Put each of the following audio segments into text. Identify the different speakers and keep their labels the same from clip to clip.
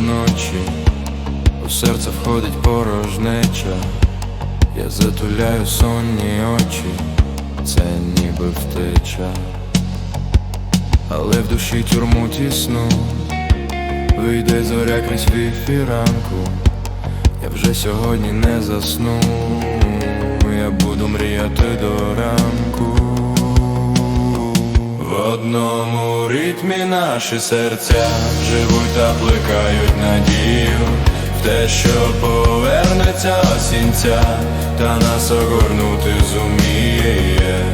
Speaker 1: ночі, у серце входить порожнеча, я затуляю сонні очі, це ніби втеча, але в душі тюрму тісну, вийде зоря крізь віфі ранку, я вже сьогодні не засну, я буду мріяти до ранку. Одному ритмі наші серця живуть та плекають надію в те, що повернеться осінця, та нас огорнути зуміє.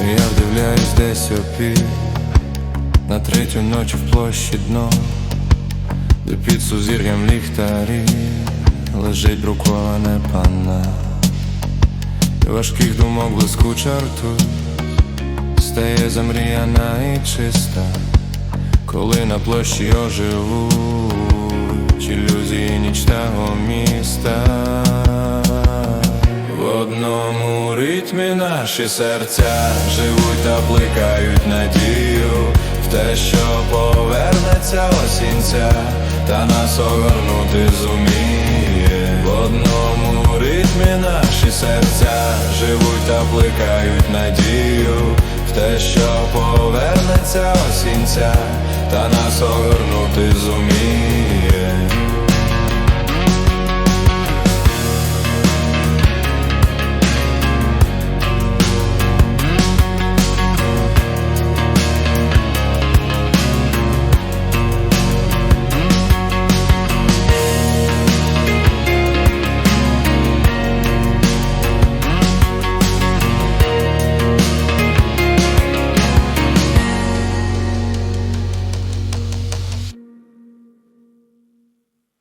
Speaker 1: Я вдивляюсь десь опів на третю ночі в площі дно, де під сузір'ям ліхтарі лежить бруковане панна, важких думок блискуча ртуть стає замріяна і чиста, коли на площі оживуть ілюзії нічного міста. В одному ритмі наші серця живуть та плекають надію в те, що повернеться осінця, та нас огорнути зуміє. В одному ритмі наші серця живуть та плекають надію в те, що повернеться осінця, та нас огорнути зуміє.